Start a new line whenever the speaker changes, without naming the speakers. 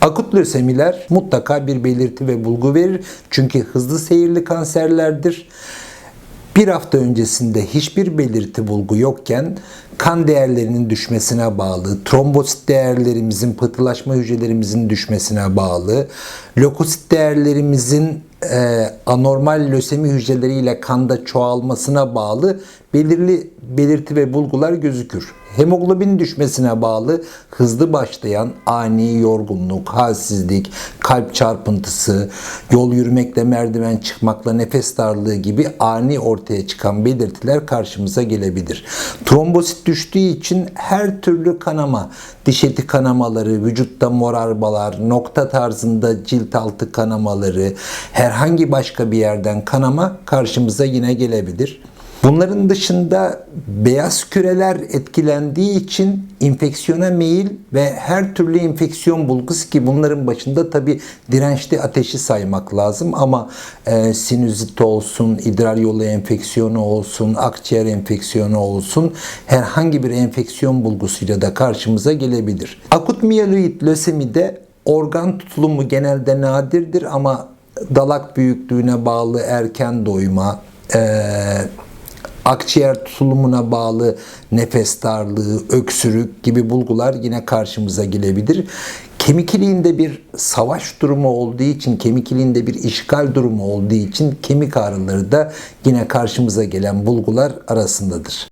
Akut lösemiler mutlaka bir belirti ve bulgu verir. Çünkü hızlı seyirli kanserlerdir. Bir hafta öncesinde hiçbir belirti bulgu yokken kan değerlerinin düşmesine bağlı, trombosit değerlerimizin, pıhtılaşma hücrelerimizin düşmesine bağlı, lökosit değerlerimizin e, anormal lösemi hücreleriyle kanda çoğalmasına bağlı belirli belirti ve bulgular gözükür. Hemoglobin düşmesine bağlı hızlı başlayan ani yorgunluk, halsizlik, kalp çarpıntısı, yol yürümekle merdiven çıkmakla nefes darlığı gibi ani ortaya çıkan belirtiler karşımıza gelebilir. Trombosit düştüğü için her türlü kanama, diş eti kanamaları, vücutta morarmalar, nokta tarzında cilt altı kanamaları, herhangi başka bir yerden kanama karşımıza yine gelebilir. Bunların dışında beyaz küreler etkilendiği için infeksiyona meyil ve her türlü enfeksiyon bulgusu ki bunların başında tabi dirençli ateşi saymak lazım ama e, sinüzit olsun, idrar yolu enfeksiyonu olsun, akciğer enfeksiyonu olsun herhangi bir enfeksiyon bulgusuyla da karşımıza gelebilir. Akut miyeloid lösemide organ tutulumu genelde nadirdir ama dalak büyüklüğüne bağlı erken doyma, e, akciğer tutulumuna bağlı nefes darlığı, öksürük gibi bulgular yine karşımıza gelebilir. Kemik iliğinde bir savaş durumu olduğu için, kemik iliğinde bir işgal durumu olduğu için kemik ağrıları da yine karşımıza gelen bulgular arasındadır.